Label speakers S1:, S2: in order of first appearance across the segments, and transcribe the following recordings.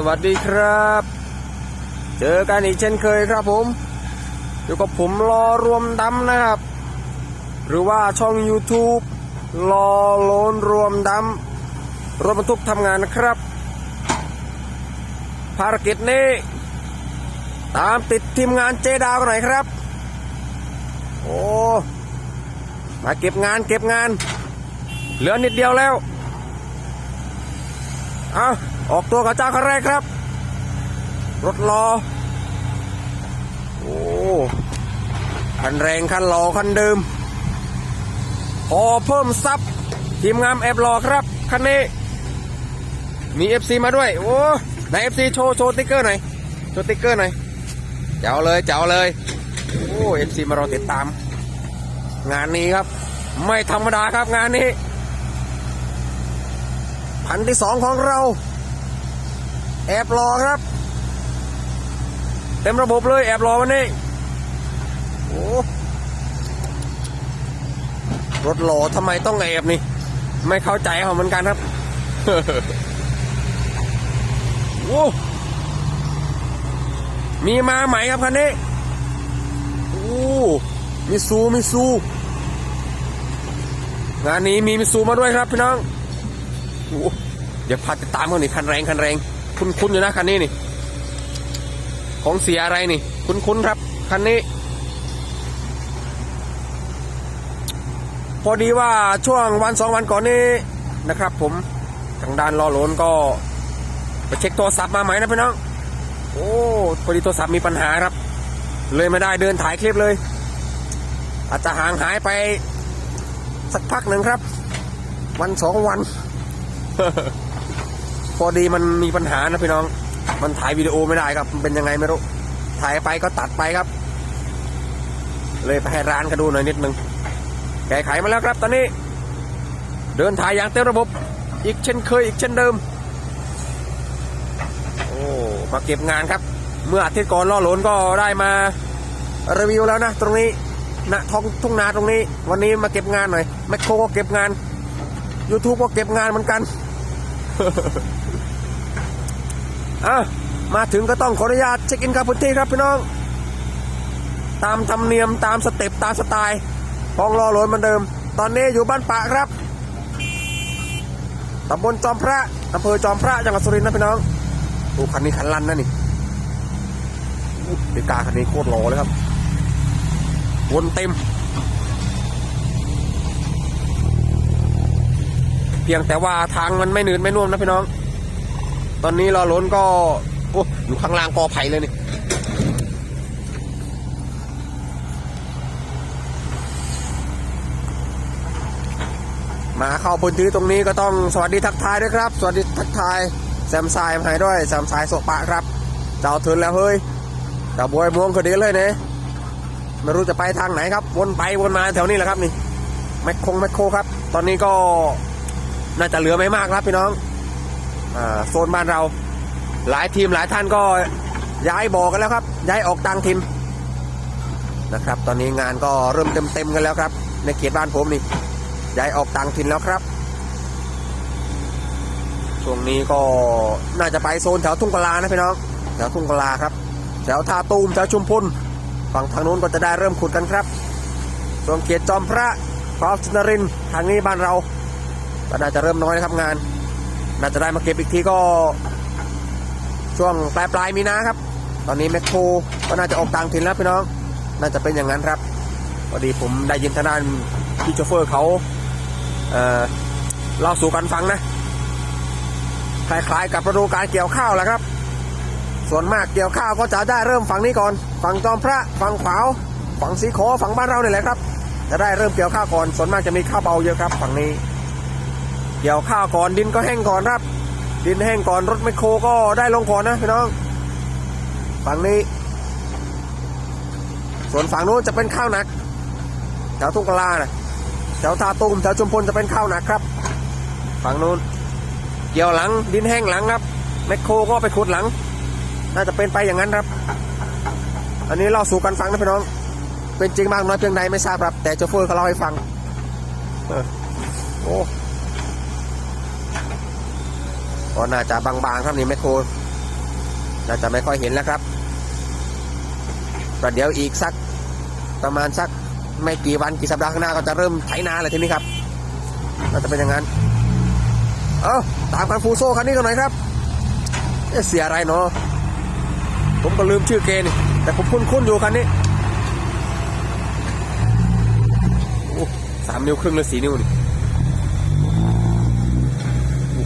S1: สวัสดีครับ เจอกันอีกเช่นเคยครับผม อยู่กับผมรอรวมดำนะครับ หรือว่าช่อง YouTube รอโลนรวมดำรถบรรทุกทำงานนะครับ ภารกิจนี้ ตามติดทีมงานเจดาวกันหน่อยครับ โอ้ มาเก็บงานเก็บงาน เหลือนิดเดียวแล้ว เอา ออกตัวกับเจ้าคันแรกครับ รถรอ โอ้คันแรงคันรอคันเดิม พอเพิ่มซับทีมงานแอบรอครับคันนี้ มี FC มาด้วย โอ้ไหน FC โชว์โชว์ติ๊กเกอร์หน่อย โชว์ติ๊กเกอร์หน่อย เจ๋วเลยเจ๋วเลย โอ้ FC มารอติดตาม งานนี้ครับ ไม่ธรรมดาครับงานนี้พันที่สองของเรา แอบรอครับ เต็มระบบเลยแอบรอวันนี้โอ้รถหล่อทำไมต้องแอบนี่ ไม่เข้าใจเขาเหมือนกันครับโอ้มีมาใหม่ครับคันนี้โอ้มิซูมิซู งานนี้มีมิซูมาด้วยครับพี่น้องโอ้เดี๋ยวพาติดตามกันนี่คันแรงคันแรง คุ้นๆอยู่นะคันนี้นี่ ของเสียอะไรนี่ คุ้นๆครับ คันนี้ พอดีว่าช่วงวันสองวันก่อนนี้นะครับ ผมทางด้านรอโหลนก็ไปเช็คโทรศัพท์มาใหมนะพี่น้อง โอ้พอดีโทรศัพท์มีปัญหาครับ เลยไม่ได้เดินถ่ายคลิปเลย อาจจะห่างหายไปสักพักหนึ่งครับ วันสองวัน พอดีมันมีปัญหานะพี่น้อง มันถ่ายวิดีโอไม่ได้ครับ มันเป็นยังไงไม่รู้ ถ่ายไปก็ตัดไปครับ เลยไปให้ร้านก็ดูหน่อยนิดนึง แก้ไขมาแล้วครับตอนนี้ เดินถ่ายอย่างเต็มระบบ อีกเช่นเคยอีกเช่นเดิม โอ้มาเก็บงานครับ เมื่ออาทิตย์ก่อนล่อหลนก็ได้มารีวิวแล้วนะตรงนี้ณท้องทุ่งนาตรงนี้ วันนี้มาเก็บงานหน่อยแมคโครก็เก็บงาน YouTube ก็เก็บงานเหมือนกัน อะมาถึงก็ต้องขออนุญาตเช็คอินกับพื้นที่ครับพี่น้อง ตามธรรมเนียมตามสเต็ปตามสไตล์ของรอโหลนเหมือนเดิม ตอนนี้อยู่บ้านปะครับตำบลจอมพระอำเภอจอมพระจังหวัดสุรินทร์นะพี่น้องโอ้คันนี้คันลั่นนะนี่เดกาคันนี้โคตรหล่อเลยครับ วนเต็ม พียงแต่ว่าทางมันไม่หนืดไม่นุ่มนะพี่น้อง ตอนนี้รอล้นก็โอ้อยู่ข้างล่างกอไผ่เลยนี่มาเข้าพื้นที่ตรงนี้ก็ต้องสวัสดีทักทายด้วยครับ สวัสดีทักทายแซมสายมาให้ด้วยแซมสายโสปะครับ เจ้าถึงแล้วเฮ้ยเจ้าบวยม่วงคนเดียวเลยเนี่ยไม่รู้จะไปทางไหนครับ วนไปวนมาแถวนี้แหละครับนี่แมคคงแมคโครครับ ตอนนี้ก็ น่าจะเหลือไม่มากครับพี่น้องอโซนบ้านเรา หลายทีมหลายท่านก็ย้ายบอกกันแล้วครับ ย้ายออกต่างถิ่นนะครับ ตอนนี้งานก็เริ่มเต็มๆกันแล้วครับ ในเขตบ้านผมนี่ย้ายออกต่างถิ่นแล้วครับช่วงนี้ก็น่าจะไปโซนแถวทุ่งกะลานะพี่น้องแถวทุ่งกะลาครับแถวท่าตูมแถวชุมพลฝั่งทางนู้นก็จะได้เริ่มขุดกันครับส่วนเขตจอมพระพร้อมสุนรินทางนี้บ้านเรา ก็น่าจะเริ่มน้อยนะครับงาน น่าจะได้มาเก็บอีกทีก็ ช่วงปลายปลายๆมีนาครับ ตอนนี้แมคโครก็น่าจะออกต่างถิ่นแล้วพี่น้อง น่าจะเป็นอย่างนั้นครับพอดีผมได้ยินทางด้านพี่โชเฟอร์เขาเอ่อเล่าสู่กันฟังนะคล้ายๆกับฤดูการเกี่ยวข้าวแหละครับ ส่วนมากเกี่ยวข้าวก็จะได้เริ่มฝั่งนี้ก่อน ฝั่งจอมพระฝั่งขวาวฝั่งสีขอฝั่งบ้านเราเนี่ยแหละครับ จะได้เริ่มเกี่ยวข้าวก่อน ส่วนมากจะมีข้าวเบาเยอะครับฝั่งนี้ เกี่ยวข้าวก่อนดินก็แห้งก่อนครับ ดินแห้งก่อนรถไมคโครก็ได้ลงก่อนนะพี่น้องฝั่งนี้ ส่วนฝั่งนู้นจะเป็นข้าวหนักแถวทุ่งกลานะแถวท่าตูมแถวชุมพลจะเป็นข้าวหนักครับ ฝั่งนู้นเกี่ยวหลังดินแห้งหลังครับแมคโครก็ไปขุดหลัง น่าจะเป็นไปอย่างนั้นครับ อันนี้เล่าสู่กันฟังนะพี่น้อง เป็นจริงมากน้อยเพียงใดไม่ทราบครับ แต่โชเฟอร์เขาเล่าให้ฟัง โอ้ ก็น่าจะบางๆครับนี่แมคโครน่าจะไม่ค่อยเห็นแล้วครับประเดี๋ยวอีกสักประมาณสักไม่กี่วันกี่สัปดาห์ข้างหน้าก็จะเริ่มไถนาเลยทีนี้ครับน่าจะเป็นอย่างนั้น เอ้าตามคันฟูโซ่คันนี้กันหน่อยครับเอ๊ะเสียอะไรเนาะผมก็ลืมชื่อเกนแต่ผมคุ้นๆอยู่คันนี้สามนิ้วครึ่งหรือสี่นิ้วนี่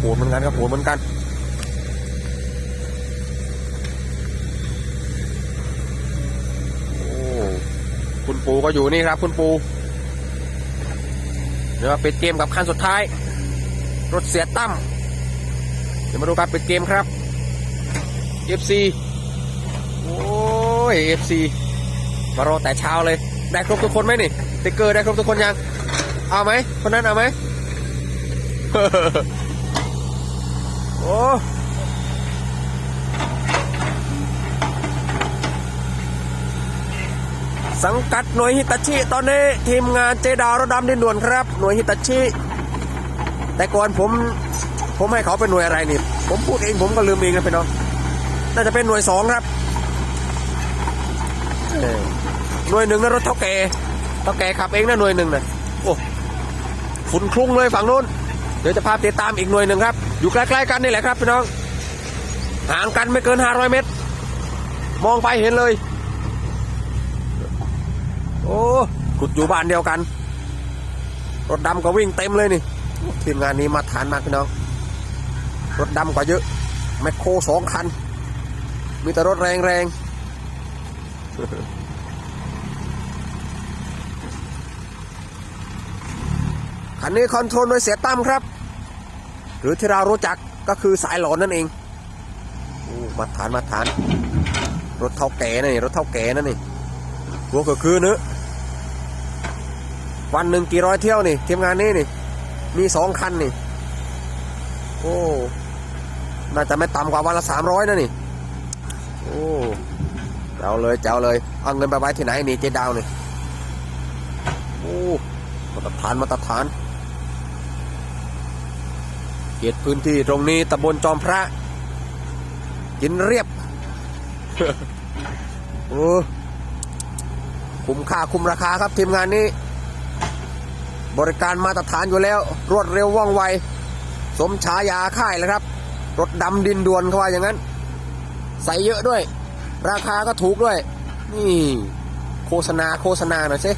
S1: โอ้โหเหมือนกันครับโหเหมือนกันโอ้คุณปูก็อยู่นี่ครับ คุณปูเดี๋ยวมาปิดเกมกับคันสุดท้าย รถเสียตั้มเดี๋ยวมาดูการปิดเกมครับ FC โอ้ย FC มารอแต่เช้าเลย ได้ครบทุกคนไหมนี่สติ๊กเกอร์ได้ครบทุกคนยัง เอาไหมคนนั้นเอาไหม โอ้สังกัดหน่วยฮิตาชิตอนนี้ทีมงานเจดาวรถดำดินด่วนครับ หน่วยฮิตาชิแต่ก่อนผมผมให้เขาเป็นหน่วยอะไรนี่ ผมพูดเองผมก็ลืมเองนะพี่น้องน่าจะเป็นหน่วยสองครับหน่วยหนึ่งนะรถเท่าแก่เท่าแก่ขับเองนะหน่วยหนึ่งนะโอ้ฝุ่นคลุ้งเลยฝั่งนู้นเดี๋ยวจะพาติดตามอีกหน่วยหนึ่งครับ อยู่ใกล้ๆกันนี่แหละครับพี่น้อง ห่างกันไม่เกิน 500 เมตร มองไปเห็นเลย โอ้ขุดอยู่บ้านเดียวกัน รถดำก็วิ่งเต็มเลยนี่ทีมงานนี้มาฐานมากพี่น้อง รถดำกว่าเยอะ แมคโครสองคัน มีแต่รถแรงๆคันนี้คอนโทรลโดยเสียตั้มครับ หรือที่เรารู้จักก็คือสายหลอนนั่นเองโอ้มาฐานมาฐาน รถเท่าแก่นี่รถเท่าแก่นั่นนี่พวกก็คือเนื้อวันหนึ่งกี่ร้อยเที่ยวนี่ทีมงานนี้นี่ มีสองคันนี่ โอ้น่าจะไม่ต่ำกว่าวันละสามร้อยนะนี่ โอ้เจ้าเลยเจ้าเลย เอาเงินไปไว้ที่ไหนนี่เจ๊ดาวนี่ โอ้มาตรฐานมาตรฐาน เขตพื้นที่ตรงนี้ตำบลจอมพระ กินเรียบ โอ้คุ้มค่าคุ้มราคาครับทีมงานนี้ บริการมาตรฐานอยู่แล้ว รวดเร็วว่องไว สมฉายาค่ายแล้วครับ รถดำดินด่วนเขาว่าอย่างนั้น ใส่เยอะด้วย ราคาก็ถูกด้วย นี่ โฆษณาโฆษณาหน่อยสิ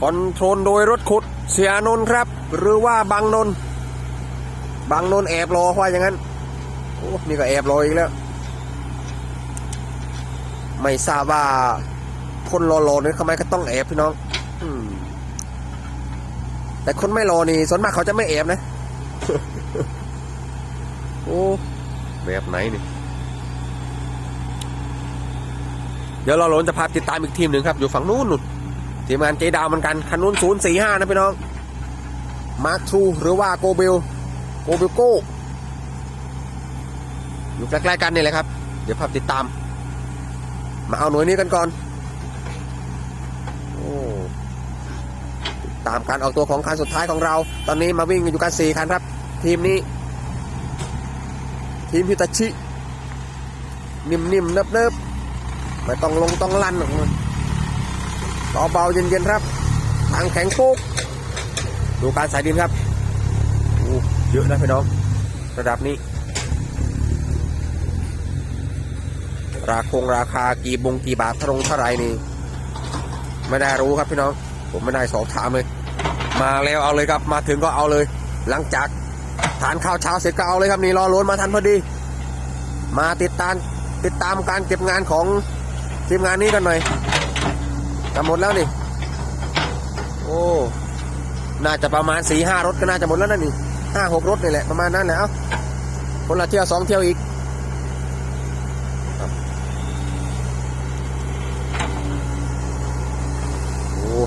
S1: คอนโทรลโดยรถขุดเสียนนครับ หรือว่าบางนนบางนนแอบรอว่าอย่างนั้นโอ้นี่ก็แอบรออีกแล้ว ไม่ทราบว่าคนรอรอนี่ทำไมก็ต้องแอบพี่น้องอแต่คนไม่รอนี่ส่วนมากเขาจะไม่แอบนะ โอ้แบบไหนนี่เดี๋ยวเราหลนจะพาติดตามอีกทีมหนึ่งครับ อยู่ฝั่งนู้นนู่น ทีมงานเจดาวเหมือนกันคันนู้นศูนย์สี่ห้านะพี่น้องมาร์คทูหรือว่าโกเบลโกเบลโก้อยู่ใกล้ๆกันนี่แหละครับ เดี๋ยวพาพติดตาม มาเอาหน่วยนี้กันก่อนโอ้ตามการออกตัวของคันสุดท้ายของเรา ตอนนี้มาวิ่งอยู่กันสี่คันครับ ทีมนี้ ทีมฮิตาชิ นิ่มๆเนิบๆไม่ต้องลงต้องลั่นหรอก ต่อเบาเย็นๆครับทางแข็งโป๊กดูการสายดินครับโอ้เยอะนะพี่น้อง ระดับนี้ ราคงราคากี่บงกี่บาทเท่ารงเท่าไรนี่ ไม่ได้รู้ครับพี่น้อง ผมไม่ได้สอบถามเลย มาแล้วเอาเลยครับ มาถึงก็เอาเลย หลังจากทานข้าวเช้าเสร็จก็เอาเลยครับนี่รอล้นมาทันพอดี มาติดตามติดตามการเก็บงานของทีมงานนี้กันหน่อย จะหมดแล้วนี่ โอ้ น่าจะประมาณสี่ห้ารถก็น่าจะหมดแล้วนะนี่ห้าหกรถนี่แหละประมาณนั้นแหละเอ้าคนละเที่ยวสองเที่ยวอีกโอ้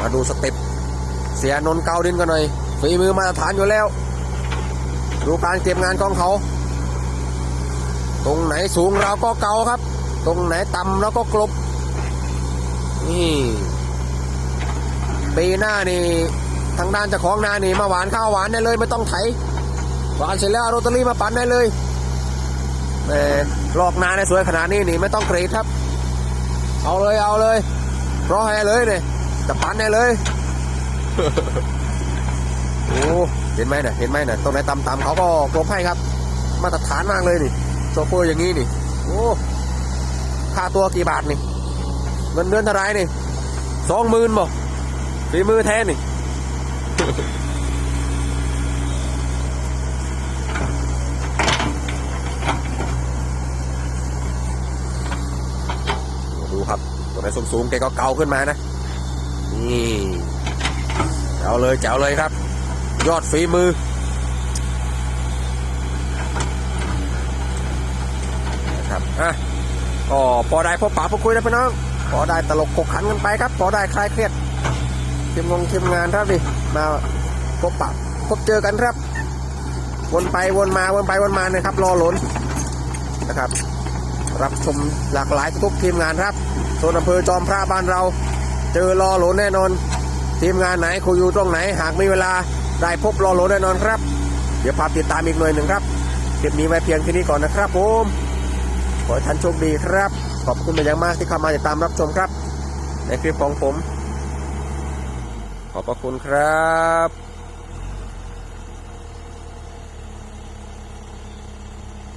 S1: มาดูสเต็ปเสียนนท์เกาดินกันหน่อยฝีมือมาตรฐานอยู่แล้ว ดูการเก็บงานของเขา ตรงไหนสูงเราก็เกาครับ ตรงไหนต่ำเราก็กลบ นี่ ปีหน้านี่ทางด้านเจ้าของนานี่มาหวานข้าวหวานได้เลยไม่ต้องไถหวานเสร็จแล้วเอาโรตารี่มาปั่นได้เลยแหมลอกนาในสวยขนาดนี้นี่ไม่ต้องกรีดครับ เอาเลยเอาเลยรอให้เลยเนี่ยจะปั่นได้เลยโอ้เห็นไหมน่ะเห็นไหมน่ะตรงไหนต่ำๆเขาก็กลบให้ครับ มาตรฐานมากเลยนี่โชเฟอร์อย่างนี้นี่โอ้ค่าตัวกี่บาทนี่ เงินเดือนเท่าไรนี่สองหมื่นบ่ฝีมือแท้นี่ดูครับตัวไหนสูงๆแกก็เกาขึ้นมานะ นี่แจ๋วเลยแจ๋วเลยครับ ยอดฝีมือนะครับอะก็พอได้พบปะพบคุยนะพี่น้อง พอได้ตลกขกขันกันไปครับพอได้คลายเครียดทีมงทีมงานครับดิมาพบปะพบเจอกันครับ วนไปวนมาวนไปวนมานะครับ รอหลนนะครับ รับชมหลากหลายทุกทีมงานครับโซนอำเภอจอมพระบ้านเรา เจอรอหลนแน่นอน ทีมงานไหนคุยอยู่ตรงไหน หากมีเวลาได้พบรอหลนแน่นอนครับ เดี๋ยวพาติดตามอีกหน่วยหนึ่งครับคลิปนี้ไว้เพียงแค่นี้ก่อนนะครับผม ขอให้ท่านโชคดีครับ ขอบคุณเป็นอย่างมากที่เข้ามาติดตามรับชมครับ ในคลิปของผม ขอบพระคุณครับ